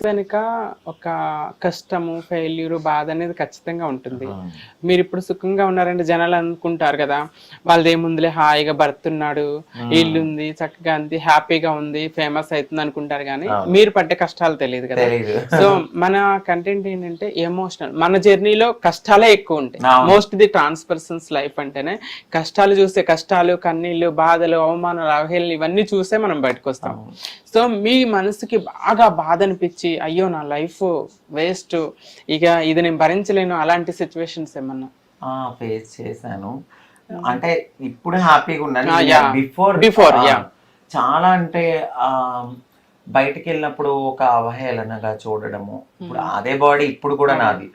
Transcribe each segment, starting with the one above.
వెనుక ఒక కష్టము ఫెయిల్యూర్ బాధ అనేది ఖచ్చితంగా ఉంటుంది. మీరు ఇప్పుడు సుఖంగా ఉన్నారంటే జనాలు అనుకుంటారు కదా వాళ్ళది ఏముందిలే హాయిగా భర్త ఉన్నాడు ఇల్లు ఉంది చక్కగా ఉంది హ్యాపీగా ఉంది ఫేమస్ అవుతుంది అనుకుంటారు కానీ మీరు పడ్డే కష్టాలు తెలియదు కదా. సో మన కంటెంట్ ఏంటంటే ఎమోషనల్ మన జర్నీలో కష్టాలే ఎక్కువ ఉంటాయి. Most the trans persons life అంటేనే కష్టాలు చూస్తే కష్టాలు కన్నీళ్ళు బాధలు అవమానాలు అవహేళన ఇవన్నీ చూసే మనం బయటకు వస్తాం సో మీ మనసుకి బాగా బాధ అనిపించి అయ్యో నా లైఫ్ వేస్ట్. ఇక ఇది నేను భరించలేను. అలాంటి సిచ్యువేషన్స్ ఏమన్నా? ఫేస్ చేశాను. అంటే ఇప్పుడు హ్యాపీగా ఉన్నాను. Before yeah. చాలా అంటే బయటికి వెళ్ళినప్పుడు ఒక అవహేళనగా చూడడము. ఇప్పుడు అదే బాడీ ఇప్పుడు కూడా నాది.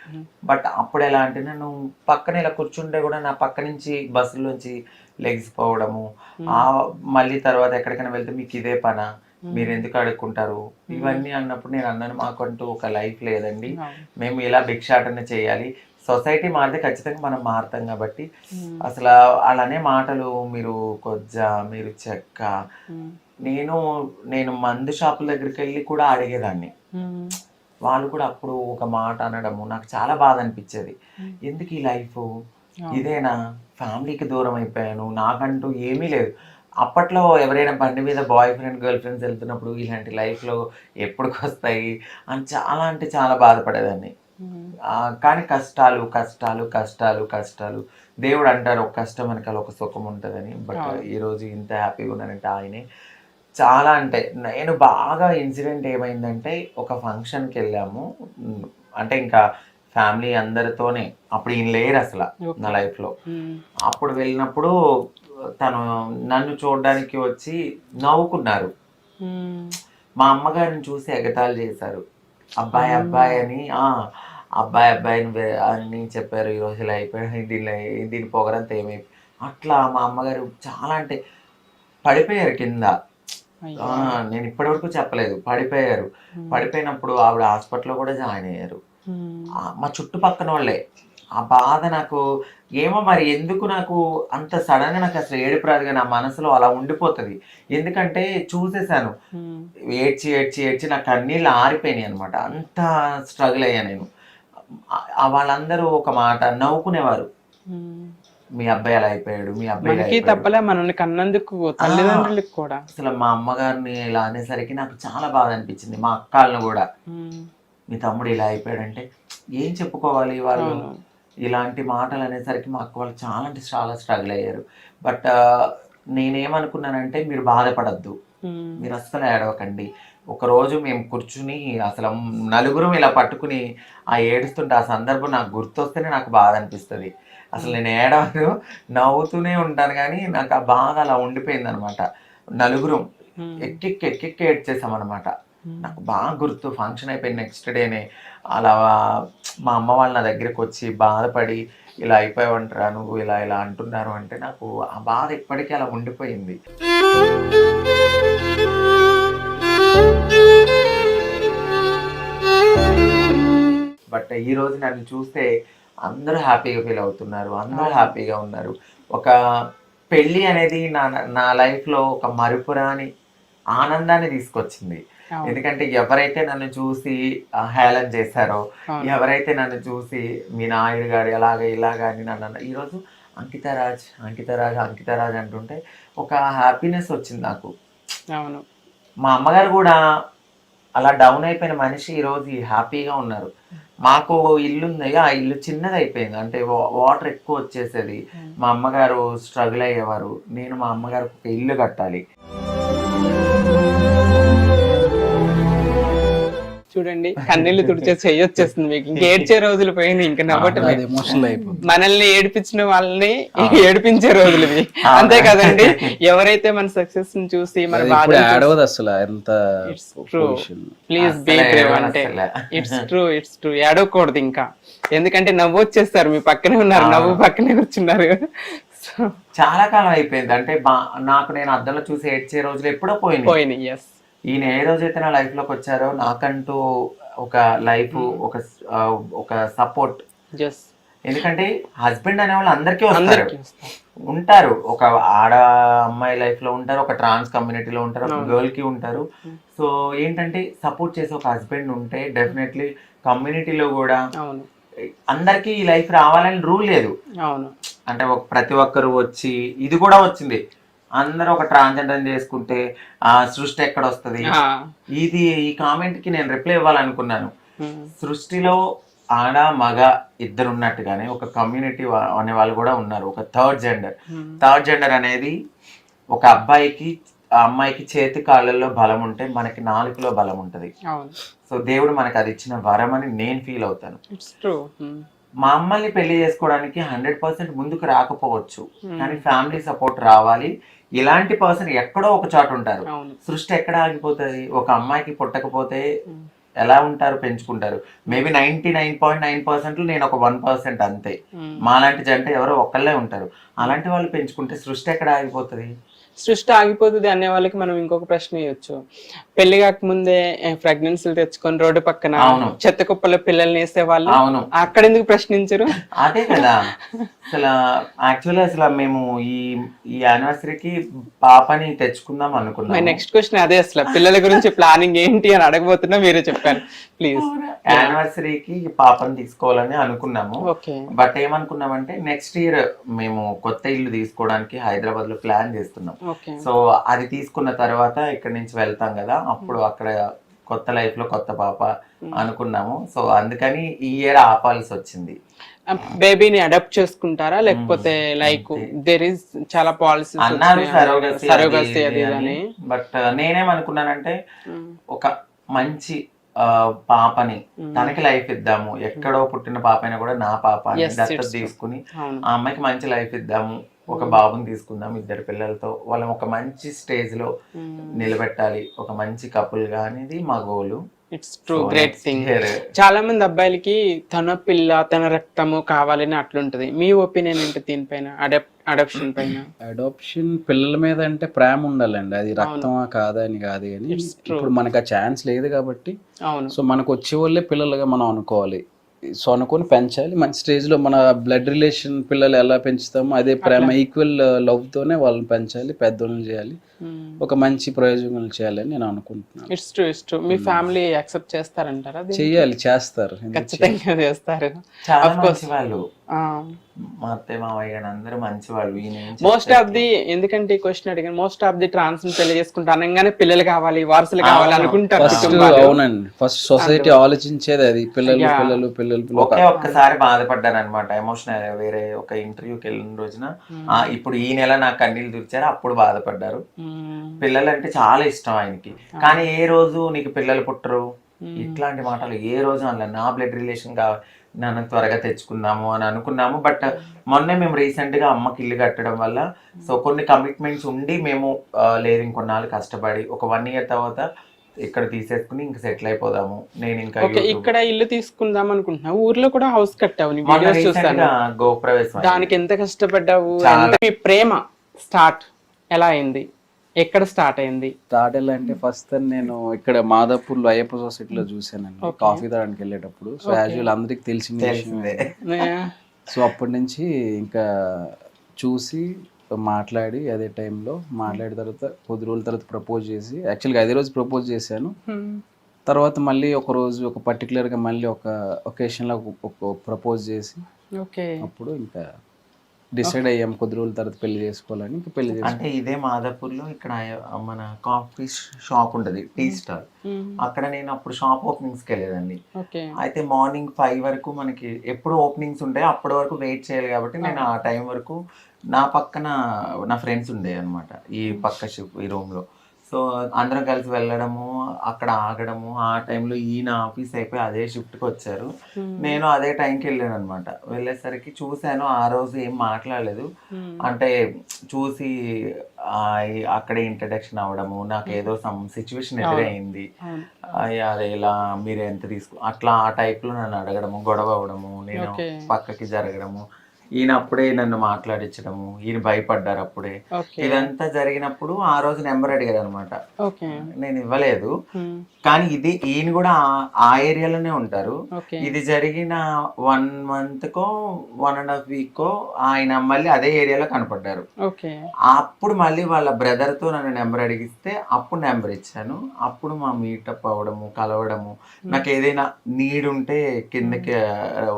బట్ అప్పుడు ఎలా అంటే నేను పక్కన ఇలా కూర్చుంటే కూడా నా పక్క నుంచి బస్సులోంచి లెగ్స్ పోవడము. ఆ మళ్ళీ తర్వాత ఎక్కడికైనా వెళ్తే మీకు ఇదే పనా? మీరు ఎందుకు అడుక్కుంటారు? ఇవన్నీ అన్నప్పుడు నేను అన్నాను మాకంటూ ఒక లైఫ్ లేదండి. మేము ఇలా భిక్షాటన చేయాలి. సొసైటీ మారితే ఖచ్చితంగా మనం మారుతాం కాబట్టి. అసలు అలానే మాటలు మీరు కొజ్జ మీరు చెక్క. నేను నేను మందు షాపుల దగ్గరికి వెళ్ళి కూడా అడిగేదాన్ని. వాళ్ళు కూడా అప్పుడు ఒక మాట అనడము నాకు చాలా బాధ అనిపించేది. ఎందుకు ఈ లైఫ్? ఇదేనా? ఫ్యామిలీకి దూరం అయిపోయాను. నాకంటూ ఏమీ లేదు. అప్పట్లో ఎవరైనా బండి మీద బాయ్ ఫ్రెండ్ గర్ల్ ఫ్రెండ్స్ వెళ్తున్నప్పుడు ఇలాంటి లైఫ్లో ఎప్పటికి వస్తాయి అని చాలా అంటే చాలా బాధపడేదాన్ని. కానీ కష్టాలు కష్టాలు కష్టాలు కష్టాలు. దేవుడు అంటారు ఒక కష్టం వెనకాల ఒక సుఖం ఉంటుందని. బట్ ఈ రోజు ఇంత హ్యాపీగా ఉన్నానంటే ఆయనే. చాలా అంటే నేను బాగా ఇన్సిడెంట్ ఏమైందంటే ఒక ఫంక్షన్కి వెళ్ళాము. అంటే ఇంకా ఫ్యామిలీ అందరితోనే. అప్పుడు ఈయన లేరు అసలు నా లైఫ్లో. అప్పుడు వెళ్ళినప్పుడు తను నన్ను చూడడానికి వచ్చి నవ్వుకున్నారు. మా అమ్మగారిని చూసి ఎగతాళి చేశారు. అబ్బాయి అబ్బాయి అని ఆ అబ్బాయి అబ్బాయిని అని చెప్పారు. ఈ రోజు ఇలా అయిపోయి దీని దీని పొగరంతా ఏమైపోయి అట్లా మా అమ్మగారు చాలా అంటే పడిపోయారు కింద. నేను ఇప్పటివరకు చెప్పలేదు. పడిపోయారు. పడిపోయినప్పుడు ఆవిడ హాస్పిటల్లో కూడా జాయిన్ అయ్యారు. మా చుట్టుపక్కన వాళ్ళే ఆ బాధ నాకు ఏమో మరి ఎందుకు నాకు అంత సడన్గా నాకు అసలు ఏడుపు రాదు కానీ నా మనసులో అలా ఉండిపోతుంది. ఎందుకంటే చూసేసాను ఏడ్చి ఏడ్చి ఏడ్చి నా కన్నీళ్ళు ఆరిపోయినాయి అనమాట అంత స్ట్రగుల్ అయ్యా నేను. వాళ్ళందరూ ఒక మాట నవ్వుకునేవారు. మీ అబ్బాయి అలా అయిపోయాడు మీ అబ్బాయి. తప్పలే మనల్ని కన్నందుకు తల్లిదండ్రులకు కూడా. అసలు మా అమ్మగారిని ఇలా అనేసరికి నాకు చాలా బాధ అనిపించింది మా అక్కలను కూడా. మీ తమ్ముడు ఇలా అయిపోయాడంటే ఏం చెప్పుకోవాలి వాళ్ళు. ఇలాంటి మాటలు అనేసరికి మా అక్క వాళ్ళు చాలా అంటే చాలా స్ట్రగుల్ అయ్యారు. బట్ నేనేమనుకున్నానంటే మీరు బాధపడద్దు. మీరు అస్సలు ఏడవకండి. ఒక రోజు మేము కూర్చుని అసలు నలుగురం ఇలా పట్టుకుని ఆ ఏడుస్తుంటే ఆ సందర్భం నాకు గుర్తొస్తేనే నాకు బాధ అనిపిస్తుంది. అసలు నేను ఏడవను నవ్వుతూనే ఉంటాను కానీ నాకు ఆ బాధ అలా ఉండిపోయింది అనమాట నలుగురం. ఎక్కెక్కి ఎక్కెక్కి ఏడ్చేసాం అనమాట నాకు బాగా గుర్తు. ఫంక్షన్ అయిపోయిన నెక్స్ట్ డేనే అలా మా అమ్మ వాళ్ళు నా దగ్గరికి వచ్చి బాధపడి ఇలా అయిపోయావంటరా నువ్వు ఇలా ఇలా అంటున్నారు అంటే నాకు ఆ బాధ ఇప్పటికీ అలా ఉండిపోయింది. బట్ ఈ రోజు నన్ను చూస్తే అందరూ హ్యాపీగా ఫీల్ అవుతున్నారు అందరూ హ్యాపీగా ఉన్నారు. ఒక పెళ్ళి అనేది నా నా లైఫ్లో ఒక మరుపురాని ఆనందాన్ని తీసుకొచ్చింది. ఎందుకంటే ఎవరైతే నన్ను చూసి హేళన చేశారో. ఎవరైతే నన్ను చూసి మీ నాయుడు గారు ఎలాగ ఇలాగ అని నన్ను అన్న- ఈరోజు అంకితరాజ్ అంకితరాజ్ అంకితరాజ్ అంటుంటే ఒక హ్యాపీనెస్ వచ్చింది నాకు. అవును. మా అమ్మగారు కూడా అలా డౌన్ అయిపోయిన మనిషి ఈరోజు హ్యాపీగా ఉన్నారు. మాకు ఇల్లు ఉంది. ఆ ఇల్లు చిన్నది అయిపోయింది. అంటే వాటర్ ఎక్కువ వచ్చేసేది. మా అమ్మగారు స్ట్రగుల్ అయ్యేవారు. నేను మా అమ్మగారు ఒక ఇల్లు కట్టాలి. చూడండి కన్నీళ్ళు తుడిచే చెయ్యొచ్చేస్తుంది మీకు. ఇంక ఏడ్చే రోజులు పోయినాయి ఇంకా అయిపోతుంది. మనల్ని ఏడిపించిన వాళ్ళని ఏడిపించే రోజులు అంతే కదండి ఎవరైతే మన సక్సెస్ని చూసి మన బాధ అసలు ఎంత. ప్లీజ్ బీ బ్రేవ్ అంటే. ఇట్స్ ట్రూ ఇట్స్ ట్రూ ఏడవకూడదు ఇంకా. ఎందుకంటే నవ్వు వచ్చేస్తారు మీ పక్కనే ఉన్నారు నవ్వు పక్కనే కూర్చున్నారు. చాలా కాలం అయిపోయింది అంటే నాకు నేను అద్దంలో చూసి ఏడ్చే రోజులు ఎప్పుడో పోయినాయి. పోయినాయి ఎస్ ఈయన ఏ రోజైతే నా లైఫ్లోకి వచ్చారో నాకంటూ ఒక లైఫ్ ఒక ఆ, ఒక సపోర్ట్ ఎందుకంటే హస్బెండ్ అనే వాళ్ళు అందరికీ వస్తారు. ఉంటారు. ఒక ఆడ అమ్మాయి లైఫ్లో ఉంటారు ఒక ట్రాన్స్ కమ్యూనిటీలో ఉంటారు ఒక గర్ల్కి ఉంటారు. సో ఏంటంటే సపోర్ట్ చేసే ఒక హస్బెండ్ ఉంటే డెఫినెట్లీ కమ్యూనిటీలో కూడా అందరికీ ఈ లైఫ్ రావాలని రూల్ లేదు. అవును. అంటే ఒక ప్రతి ఒక్కరు వచ్చి ఇది కూడా వచ్చింది. అందరూ ఒక ట్రాన్స్జెండర్ చేసుకుంటే ఆ సృష్టి ఎక్కడ వస్తుంది ఇది ఈ కామెంట్కి నేను రిప్లై ఇవ్వాలనుకున్నాను. సృష్టిలో ఆడ మగ ఇద్దరు ఉన్నట్టుగానే ఒక కమ్యూనిటీ అనే వాళ్ళు కూడా ఉన్నారు. ఒక థర్డ్ జెండర్ థర్డ్ జెండర్ అనేది ఒక అబ్బాయికి ఆ అమ్మాయికి చేతి కాళ్ళల్లో బలం ఉంటే మనకి నాలుగులో బలం ఉంటది. సో దేవుడు మనకి అది ఇచ్చిన వరం అని నేను ఫీల్ అవుతాను. మా అమ్మల్ని పెళ్ళి చేసుకోవడానికి హండ్రెడ్ పర్సెంట్ ముందుకు రాకపోవచ్చు. కానీ ఫ్యామిలీ సపోర్ట్ రావాలి. ఇలాంటి పర్సన్ ఎక్కడో ఒక చోట ఉంటారు. సృష్టి ఎక్కడ ఆగిపోతుంది? ఒక అమ్మాయికి పుట్టకపోతే ఎలా ఉంటారు? పెంచుకుంటారు. Maybe ninety nine point nine percent నేను ఒక వన్ పర్సెంట్ అంతే. ఉమ్. మాలాంటి జంట ఎవరో ఒక్కళ్ళే ఉంటారు. అలాంటి వాళ్ళు పెంచుకుంటే సృష్టి ఎక్కడ ఆగిపోతుంది? సృష్టి ఆగిపోతుంది అనే వాళ్ళకి మనం ఇంకొక ప్రశ్న ఇవ్వచ్చు పెళ్ళి కాకముందే ప్రెగ్నెన్సీలు తెచ్చుకొని రోడ్డు పక్కన. చెత్త కుప్పలో పిల్లల్ని వేసే వాళ్ళు అక్కడ ఎందుకు ప్రశ్నించరు? అదే కదా. అసలు యాక్చువల్లీ అసలు మేము ఈ ఈ యానివర్సరీకి పాపని తెచ్చుకుందాం అనుకున్నాం నెక్స్ట్ క్వశ్చన్ అదే అసలు. పిల్లల గురించి ప్లానింగ్ ఏంటి అని అడగబోతున్నా మీరే చెప్పారు. ప్లీజ్ యానివర్సరీకి పాపని తీసుకోవాలని అనుకున్నాము. బట్ ఏమనుకున్నామంటే నెక్స్ట్ ఇయర్ మేము కొత్త ఇల్లు తీసుకోవడానికి హైదరాబాద్లో ప్లాన్ చేస్తున్నాం సో అది తీసుకున్న తర్వాత ఇక్కడ నుంచి వెళ్తాం కదా అప్పుడు అక్కడ కొత్త లైఫ్లో కొత్త పాప అనుకున్నాము. సో అందుకని ఈ ఇయర్ ఆపాల్సి వచ్చింది. బేబీని అడాప్ట్ చేసుకుంటారా? లేకపోతే లైక్ దేర్ ఇస్ చాలా పాలసీస్ అన్నారు సరోగసి సరోగసి అది ఇది అని. బట్ నేనేమనుకున్నానంటే ఒక మంచి పాపని తనకి లైఫ్ ఇద్దాము. ఎక్కడో పుట్టిన పాప అయినా కూడా నా పాప దత్తత. తీసుకుని ఆ అమ్మాయికి మంచి లైఫ్ ఇద్దాము. ఒక బాబుని తీసుకుందాం ఇద్దరు పిల్లలతో. వాళ్ళని ఒక మంచి స్టేజ్లో నిలబెట్టాలి. ఒక మంచి కపుల్గా అనేది మా goal. It's true great thing చాలా మంది అబ్బాయిలకి తన పిల్ల తన రక్తము కావాలని అట్లుంటది. మీ ఒపీనియన్ ఏంటి దీనిపైన? అడాప్షన్ పైన. అడాప్షన్ పిల్లల మీద అంటే ప్రేమ ఉండాలండి. అది రక్తమా కాదా అని కాదు కానీ ఇప్పుడు మనకు ఆ ఛాన్స్ లేదు కాబట్టి అవును. సో మనకు వచ్చే వాళ్ళే పిల్లలుగా మనం అనుకోవాలి. సో అనుకొని పెంచాలి. మంచి స్టేజ్లో మన బ్లడ్ రిలేషన్ పిల్లలు ఎలా పెంచుతామో అదే ప్రేమ ఈక్వల్ లవ్ తోనే వాళ్ళని పెంచాలి పెద్దోళ్ళని చేయాలి. ఒక మంచి ప్రయోజనాలు చేయాలని నేను అనుకుంటున్నాను. ఇట్స్ ట్రూ ఇట్స్ ట్రూ మీ ఫ్యామిలీ యాక్సెప్ట్ చేస్తారంటారా అది చెయ్యాలి చేస్తారు. ఖచ్చితంగా చేస్తారు. చాలా మంచి వాళ్ళు ఆ. మా అత్తయ్య మామయ్య గారు అందరూ మంచి వాళ్ళు మోస్ట్ ఆఫ్ ది ఎందుకంటే ఈ క్వశ్చన్ అడిగాను మోస్ట్ ఆఫ్ ది ట్రాన్స్ పెళ్ళి చేసుకుంటే అనగానే పిల్లలు కావాలి వారసులు కావాలి అనుకుంటారు. అవునండి. ఫస్ట్ సొసైటీ ఆలోచించేది అది. పిల్లలు పిల్లలు పిల్లలు ఒకే ఒక్కసారి బాధపడ్డాను అనమాట ఎమోషనల్ వేరే ఒక ఇంటర్వ్యూకి వెళ్ళిన రోజున ఆ, ఇప్పుడు ఈ నెల నాకు కన్నీళ్ళు తుడిచారు అప్పుడు బాధపడ్డారు. మ్మ్. పిల్లలు అంటే చాలా ఇష్టం ఆయనకి. కానీ ఏ రోజు నీకు పిల్లలు పుట్టరు? ఇట్లాంటి మాటలు ఏ రోజు అనలే నా బ్లడ్ రిలేషన్గా నన్ను త్వరగా తెచ్చుకుందాము అని అనుకున్నాము. బట్ మొన్నే మేము రీసెంట్గా అమ్మకి ఇల్లు కట్టడం వల్ల సో కొన్ని కమిట్మెంట్స్ ఉండి మేము లేదు ఇంకొన్నాళ్ళు కష్టపడి ఒక వన్ ఇయర్ తర్వాత ఇక్కడ తీసేసుకుని ఇంకా సెటిల్ అయిపోదాము. నేను ఇంకా ఇక్కడ ఇల్లు తీసుకుందాం అనుకుంటున్నా ఊర్లో కూడా హౌస్ కట్టావు నీ మొన్న వీడియోస్ recent చూస్తాను గా గృహప్రవేశం అయింది. దానికి ఎంత కష్టపడ్డావు? మీ ప్రేమ స్టార్ట్ ఎలా అయింది? ఎక్కడ స్టార్ట్ అయింది? స్టార్ట్ ఎలా అంటే ఫస్ట్ నేను ఇక్కడ మాదాపూర్లో అయ్యప్ప సొసైటీలో చూసానండి కాఫీ తాగడానికి వెళ్ళేటప్పుడు. సో యాజువల్ అందరికి తెలిసిన తెలిసిందే. సో అప్పటి నుంచి ఇంకా చూసి మాట్లాడి అదే టైంలో మాట్లాడిన తర్వాత కొద్ది రోజుల తర్వాత ప్రపోజ్ చేసి యాక్చువల్గా అదే రోజు ప్రపోజ్ చేశాను. తర్వాత మళ్ళీ ఒక రోజు ఒక పర్టికులర్గా మళ్ళీ ఒక ఒకేషన్లో ఒక ప్రపోజ్ చేసి ఓకే అప్పుడు ఇంకా డిసైడ్ అయ్యాం కొద్ది రోజుల తర్వాత పెళ్ళి చేసుకోవాలని ఇంకా పెళ్ళి అంటే ఇదే మాదాపూర్లో ఇక్కడ మన కాఫీ షాప్ ఉంటది టీ స్టాల్. అక్కడ నేను అప్పుడు షాప్ ఓపెనింగ్స్కి వెళ్ళేదండి ఓకే. అయితే మార్నింగ్ ఫైవ్ వరకు మనకి ఎప్పుడు ఓపెనింగ్స్ ఉంటాయి అప్పటి వరకు వెయిట్ చేయాలి కాబట్టి నేను ఆ టైం వరకు నా పక్కన నా ఫ్రెండ్స్ ఉండే అనమాట ఈ పక్క షిప్ ఈ రూమ్లో సో అందరం కలిసి వెళ్ళడము అక్కడ ఆగడము ఆ టైంలో ఈయన ఆఫీస్ అయిపోయి అదే షిఫ్ట్కి వచ్చారు. నేను అదే టైంకి వెళ్ళాను అనమాట వెళ్ళేసరికి చూశాను ఆ రోజు ఏం మాట్లాడలేదు. అంటే చూసి అక్కడే ఇంట్రడక్షన్ అవ్వడము నాకు ఏదో సమ్ సిచ్యువేషన్ ఎదురైంది. అదే ఇలా మీరు ఎంత తీసుకు అట్లా ఆ type లో నన్ను అడగడము గొడవ అవ్వడము నేను. పక్కకి జరగడము. ఈయన అప్పుడే నన్ను మాట్లాడించడము ఈయన భయపడ్డారు అప్పుడే. ఇదంతా జరిగినప్పుడు ఆ రోజు నెంబర్ అడిగారు అనమాట నేను ఇవ్వలేదు. కానీ ఇది ఈయన కూడా ఆ- ఏరియాలోనే ఉంటారు. ఇది జరిగిన వన్ మంత్ కో వన్ అండ్ హాఫ్ వీక్ కో ఆయన మళ్ళీ అదే ఏరియాలో కనపడ్డారు. అప్పుడు మళ్ళీ వాళ్ళ బ్రదర్తో నన్ను నెంబర్ అడిగిస్తే అప్పుడు నెంబర్ ఇచ్చాను. అప్పుడు మా మీటప్ అవ్వడము కలవడము నాకు ఏదైనా నీడ్ ఉంటే కిందకి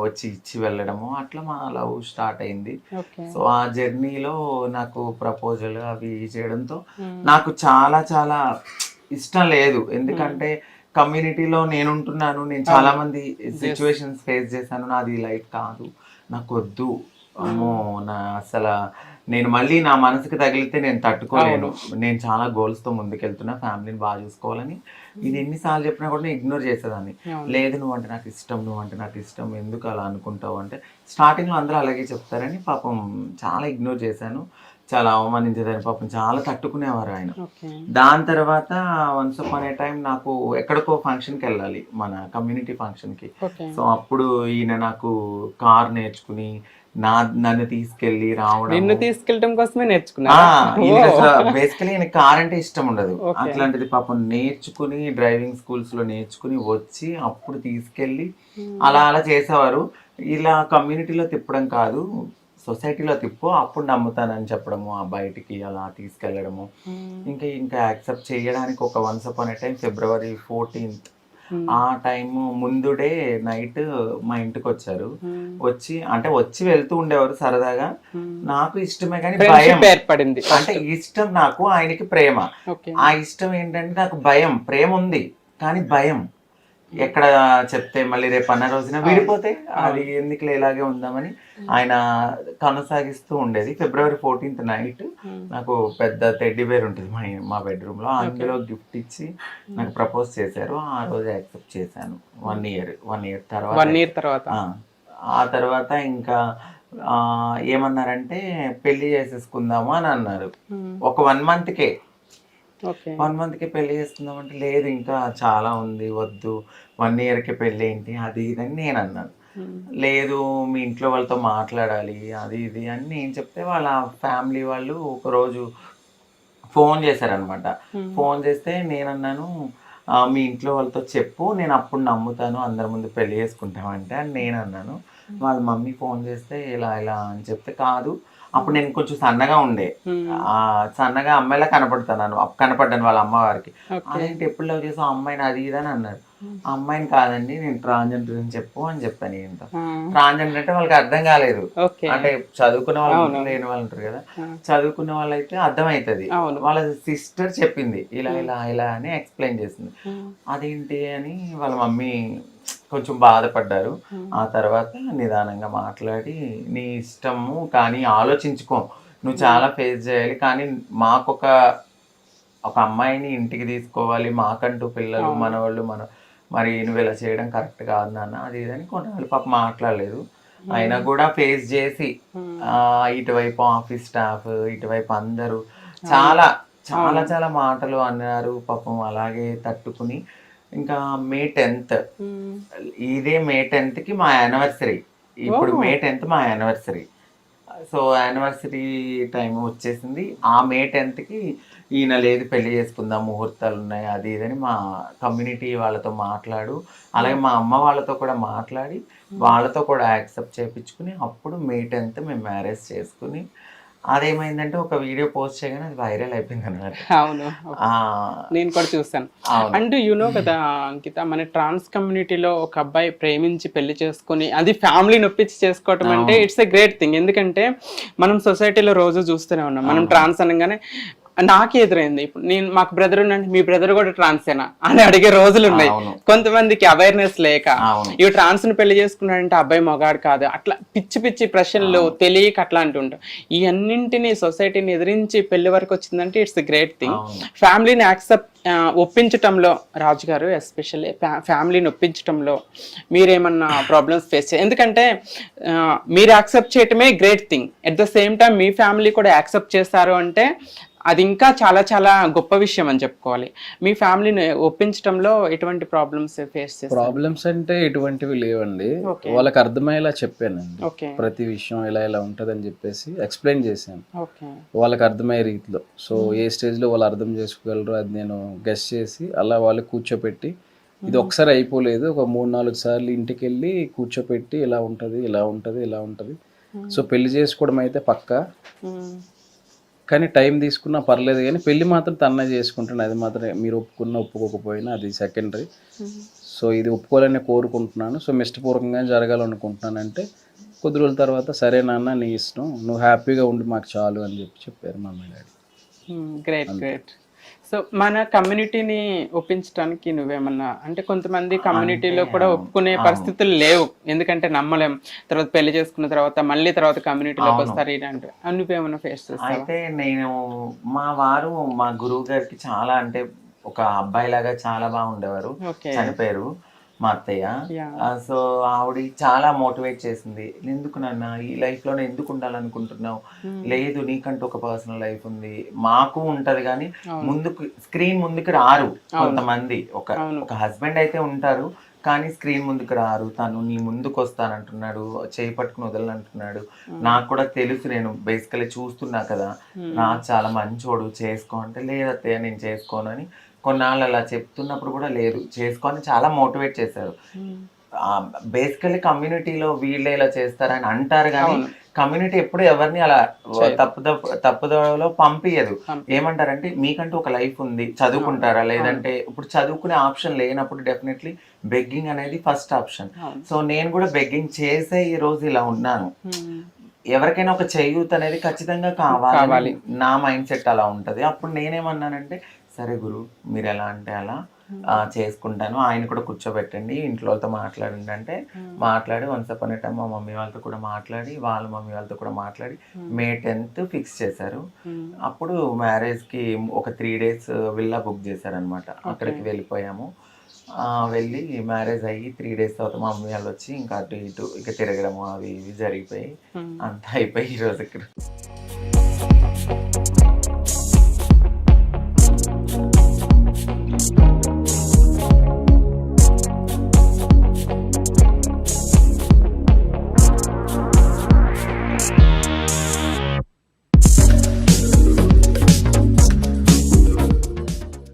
వచ్చి ఇచ్చి వెళ్ళడము అట్లా మా లవ్ స్టార్ట్ అయింది. ఓకే. సో ఆ జర్నీలో నాకు ప్రపోజల్ అవి చేయడంతో నాకు చాలా చాలా ఇష్టం లేదు. ఎందుకంటే కమ్యూనిటీలో నేను ఉంటున్నాను నేను చాలా మంది సిచ్యువేషన్స్ ఫేస్ చేశాను. నాది లైఫ్ కాదు. నాకు వద్దు అమ్మో నా అసలు నేను మళ్ళీ నా మనసుకి తగిలితే నేను తట్టుకోలేను. నేను చాలా goals తో ముందుకెళ్తున్నా. ఫ్యామిలీని బాగా చూసుకోవాలని ఇది ఎన్నిసార్లు చెప్పినా కూడా నేను ఇగ్నోర్ చేసేదాన్ని. లేదు నువ్వు అంటే నాకు ఇష్టం నువ్వు అంటే నాకు ఇష్టం ఎందుకు అలా అనుకుంటావు అంటే స్టార్టింగ్లో అందరూ అలాగే చెప్తారని పాపం చాలా ఇగ్నోర్ చేశాను. చాలా అవమానించేదాన్ని పాపం చాలా తట్టుకునేవారు ఆయన. దాని తర్వాత వన్స్ అపాన్ ఏ టైం నాకు ఎక్కడికో ఫంక్షన్కి వెళ్ళాలి మన కమ్యూనిటీ ఫంక్షన్కి సో అప్పుడు ఈయన నాకు కార్ నేర్చుకుని నా నన్ను తీసుకెళ్ళి రావడం నిన్ను తీసుకెళ్ళటం కోసమే నేర్చుకున్నా బేసికలీ ఈయన కార్ అంటే ఇష్టం ఉండదు. అట్లాంటిది పాపం నేర్చుకుని డ్రైవింగ్ స్కూల్స్లో నేర్చుకుని వచ్చి అప్పుడు తీసుకెళ్ళి అలా అలా చేసేవారు. ఇలా కమ్యూనిటీలో తిప్పడం కాదు సొసైటీలో తిప్పు అప్పుడు నమ్ముతానని చెప్పడము ఆ బయటికి అలా తీసుకెళ్ళడము. ఇంకా ఇంకా యాక్సెప్ట్ చేయడానికి ఒక once upon a time February fourteenth ఆ టైం ముందు డే నైట్ మా ఇంటికి వచ్చారు వచ్చి అంటే వచ్చి వెళ్తూ ఉండేవారు సరదాగా. నాకు ఇష్టమే కానీ భయం. ఏర్పడింది. అంటే ఇష్టం నాకు ఆయనకి ప్రేమ. ఆ ఇష్టం ఏంటంటే నాకు భయం. ప్రేమ ఉంది కానీ భయం. ఎక్కడ చెప్తే మళ్ళీ రేపు అన్న రోజున విడిపోతే అది ఎందుకు ఇలాగే ఉందామని ఆయన కొనసాగిస్తూ ఉండేది. ఫిబ్రవరి ఫోర్టీన్త్ నైట్ నాకు పెద్ద టెడ్డీ బేర్ ఉంటుంది మా మా బెడ్రూమ్లో అందులో గిఫ్ట్ ఇచ్చి నాకు ప్రపోజ్ చేశారు. ఆ రోజు యాక్సెప్ట్ చేశాను. వన్ ఇయర్ వన్ ఇయర్ తర్వాత. వన్ ఇయర్ తర్వాత. ఆ, తర్వాత ఇంకా ఏమన్నారంటే పెళ్ళి చేసేసుకుందాము అని అన్నారు. ఒక వన్ మంత్కే. వన్ మంత్కి పెళ్ళి చేసుకుందాం అంటే లేదు ఇంకా చాలా ఉంది వద్దు. వన్ ఇయర్కి పెళ్ళి ఏంటి అది ఇది అని నేను అన్నాను. లేదు మీ ఇంట్లో వాళ్ళతో మాట్లాడాలి అది ఇది అని నేను చెప్తే వాళ్ళ ఫ్యామిలీ వాళ్ళు ఒకరోజు ఫోన్ చేశారనమాట ఫోన్ చేస్తే నేను అన్నాను "ఆ, మీ ఇంట్లో వాళ్ళతో చెప్పు నేను అప్పుడు నమ్ముతాను అందరి ముందు పెళ్ళి చేసుకుంటామంటే అని నేను అన్నాను. వాళ్ళ మమ్మీ ఫోన్ చేస్తే ఇలా ఇలా అని చెప్తే కాదు. అప్పుడు నేను కొంచెం సన్నగా ఉండే. ఆ సన్నగా అమ్మాయిలా కనపడుతున్నాను. అప్- కనపడ్డాను వాళ్ళ అమ్మవారికి. అదేంటి ఎప్పుడు లవ్ చేసావు? అమ్మాయిని అది ఇది అని అన్నారు. ఆ అమ్మాయిని కాదండి నేను ట్రాన్స్జెండర్ అని చెప్పు అని చెప్పాను ఏంటో ట్రాన్స్జెండర్ అంటే వాళ్ళకి అర్థం కాలేదు. అంటే చదువుకున్న వాళ్ళు లేని వాళ్ళు ఉంటారు కదా. చదువుకున్న వాళ్ళైతే అర్థం అవుతుంది అవును. వాళ్ళ సిస్టర్ చెప్పింది. ఇలా ఇలా ఇలా అని ఎక్స్ప్లెయిన్ చేసింది. అదేంటి అని వాళ్ళ మమ్మీ కొంచెం బాధపడ్డారు. ఆ తర్వాత నిదానంగా మాట్లాడి నీ ఇష్టము కానీ ఆలోచించుకో. నువ్వు చాలా ఫేస్ చేయాలి కానీ మాకొక ఒక అమ్మాయిని ఇంటికి తీసుకోవాలి. మాకంటూ పిల్లలు మనవాళ్ళు మన మరి నువ్వు ఇలా చేయడం కరెక్ట్ కాదు నాన్న అది ఇది అని కొన్నాళ్ళు పాప మాట్లాడలేదు. అయినా కూడా ఫేస్ చేసి ఇటువైపు ఆఫీస్ స్టాఫ్ ఇటువైపు అందరూ చాలా చాలా చాలా మాటలు అన్నారు. పాపం అలాగే తట్టుకుని ఇంకా మే టెన్త్. ఇదే మే టెన్త్కి మా యానివర్సరీ. ఇప్పుడు మే టెన్త్ మా యానివర్సరీ. సో యానివర్సరీ టైం వచ్చేసింది. ఆ మే టెన్త్కి ఈయన లేదు పెళ్ళి చేసుకుందాం ముహూర్తాలు ఉన్నాయి అది ఇదని మా కమ్యూనిటీ వాళ్ళతో మాట్లాడు. అలాగే మా అమ్మ వాళ్ళతో కూడా మాట్లాడి వాళ్ళతో కూడా యాక్సెప్ట్ చేయించుకుని అప్పుడు మే టెన్త్ మేము మ్యారేజ్ చేసుకుని అదేమైందంటే ఒక వీడియో పోస్ట్ చేయగానే అది వైరల్ అయిపోయింది అన్నమాట అవును నేను కూడా చూసాను అండ్ యునో కదా అంకిత మన ట్రాన్స్ కమ్యూనిటీలో ఒక అబ్బాయి ప్రేమించి పెళ్ళి చేసుకుని అది ఫ్యామిలీ నొప్పించి చేసుకోవటం అంటే ఇట్స్ ఎ గ్రేట్ థింగ్ ఎందుకంటే మనం సొసైటీలో రోజు చూస్తూనే ఉన్నాం. మనం ట్రాన్స్ అనగానే నాకే ఎదురైంది. ఇప్పుడు నేను మాకు బ్రదర్ ఉన్నాడు మీ బ్రదర్ కూడా ట్రాన్సేనా అని అడిగే రోజులు ఉన్నాయి. కొంతమందికి అవేర్నెస్ లేక ఇవి ట్రాన్స్ని పెళ్ళి చేసుకున్నాడంటే అబ్బాయి మగాడు కాదు. అట్లా పిచ్చి పిచ్చి ప్రశ్నలు తెలియక అట్లా అంటుంటాం ఈ అన్నింటినీ సొసైటీని ఎదిరించి పెళ్ళి వరకు వచ్చిందంటే ఇట్స్ గ్రేట్ థింగ్ ఫ్యామిలీని యాక్సెప్ట్ ఒప్పించటంలో రాజు గారు ఎస్పెషల్లీ ఫ్యామిలీని ఒప్పించటంలో మీరేమన్నా ప్రాబ్లమ్స్ ఫేస్ చే ఎందుకంటే మీరు యాక్సెప్ట్ చేయటమే great thing at the same time me family కూడా యాక్సెప్ట్ చేస్తారు అంటే అది ఇంకా చాలా చాలా గొప్ప విషయం అని చెప్పుకోవాలి. మీ ఫ్యామిలీని ఒప్పించడంలో ఎటువంటి ప్రాబ్లమ్స్ ఫేస్ చేస్తారు? ప్రాబ్లమ్స్ అంటే ఎటువంటివి లేవండి. వాళ్ళకి అర్థమయ్యేలా చెప్పానండి. ప్రతి విషయం ఇలా ఇలా ఉంటుంది అని చెప్పేసి ఎక్స్ప్లెయిన్ చేశాను. వాళ్ళకి అర్థమయ్యే రీతిలో. సో ఏ స్టేజ్లో వాళ్ళు అర్థం చేసుకోగలరు అది నేను గెస్ట్ చేసి అలా వాళ్ళు కూర్చోపెట్టి ఇది ఒకసారి అయిపోలేదు. ఒక మూడు నాలుగు సార్లు ఇంటికి వెళ్ళి కూర్చోపెట్టి ఇలా ఉంటుంది ఇలా ఉంటుంది ఇలా ఉంటుంది. సో పెళ్ళి చేసుకోవడం అయితే పక్కా. కానీ టైం తీసుకున్నా పర్లేదు కానీ పెళ్ళి మాత్రం తన్నే చేసుకుంటాను అది మాత్రం మీరు ఒప్పుకున్నా ఒప్పుకోకపోయినా అది సెకండరీ సో ఇది ఒప్పుకోవాలని కోరుకుంటున్నాను. సో ఇష్టపూర్వకంగా జరగాలనుకుంటున్నాను అంటే కొద్ది రోజుల తర్వాత సరే నాన్న నీ ఇష్టం నువ్వు హ్యాపీగా ఉండి మాకు చాలు అని చెప్పి చెప్పారు mummy daddy. Great great so మన కమ్యూనిటీని ఒప్పించడానికి నువ్వేమన్నా అంటే కొంతమంది కమ్యూనిటీలో కూడా ఒప్పుకునే పరిస్థితులు లేవు. ఎందుకంటే నమ్మలేం. తర్వాత పెళ్ళి చేసుకున్న తర్వాత మళ్ళీ తర్వాత కమ్యూనిటీలోకి వస్తారు ఇలాంటి నువ్వేమన్నా ఫేస్ చేస్తావా? అయితే నేను మా వారు మా గురువు గారికి చాలా అంటే ఒక అబ్బాయి లాగా చాలా బాగా ఉండేవారు ఓకే. చనిపోయారు. మా అత్తయ్య. సో ఆవిడ చాలా మోటివేట్ చేసింది. ఎందుకు నాన్న? ఈ లైఫ్లోనే ఎందుకు ఉండాలనుకుంటున్నావు? లేదు నీకంటూ ఒక పర్సనల్ లైఫ్ ఉంది. మాకు ఉంటది కానీ ముందుకు స్క్రీన్ ముందుకు రారు కొంతమంది. ఒక ఒక హస్బెండ్ అయితే ఉంటారు కానీ స్క్రీన్ ముందుకు రారు. తను నీ ముందుకు వస్తానంటున్నాడు చేయి పట్టుకుని వదలనంటున్నాడు నాకు కూడా తెలుసు నేను బేసికలీ చూస్తున్నా కదా. నాకు చాలా మంచోడు. చేసుకో అంటే లేదత్తయ్య నేను చేసుకోను అని కొన్నాళ్ళు అలా చెప్తున్నప్పుడు కూడా లేదు చేసుకొని చాలా మోటివేట్ చేశారు. బేసికలీ కమ్యూనిటీలో వీళ్ళే ఇలా చేస్తారని అంటారు కానీ కమ్యూనిటీ ఎప్పుడు ఎవరిని అలా తప్పుదో తప్పుదోవలో పంపించదు ఏమంటారంటే మీకంటూ ఒక లైఫ్ ఉంది. చదువుకుంటారా? లేదంటే ఇప్పుడు చదువుకునే ఆప్షన్ లేనప్పుడు డెఫినెట్లీ బెగ్గింగ్ అనేది ఫస్ట్ ఆప్షన్. సో నేను కూడా బెగ్గింగ్ చేసే ఈ రోజు ఇలా ఉన్నాను. ఎవరికైనా ఒక చేయూత్ అనేది ఖచ్చితంగా కావాలి. నా మైండ్ సెట్ అలా ఉంటది. అప్పుడు నేనేమన్నానంటే సరే గురు మీరు ఎలా అంటే అలా ఆ, చేసుకుంటాను. ఆయన కూడా కూర్చోబెట్టండి ఇంట్లో వాళ్ళతో మాట్లాడండి అంటే మాట్లాడి వన్స్ అప్ అనే టైం మా మమ్మీ వాళ్ళతో కూడా మాట్లాడి వాళ్ళ మమ్మీ వాళ్ళతో కూడా మాట్లాడి మే టెన్త్ ఫిక్స్ చేశారు. అప్పుడు మ్యారేజ్కి ఒక త్రీ డేస్ విల్లా బుక్ చేశారనమాట అక్కడికి వెళ్ళిపోయాము. వెళ్ళి మ్యారేజ్ అయ్యి త్రీ డేస్ తర్వాత మా మమ్మీ వాళ్ళు వచ్చి ఇంకా అటు ఇటు ఇక తిరగడము అవి ఇవి జరిగిపోయి అంతా అయిపోయి ఈరోజు ఇక్కడ. you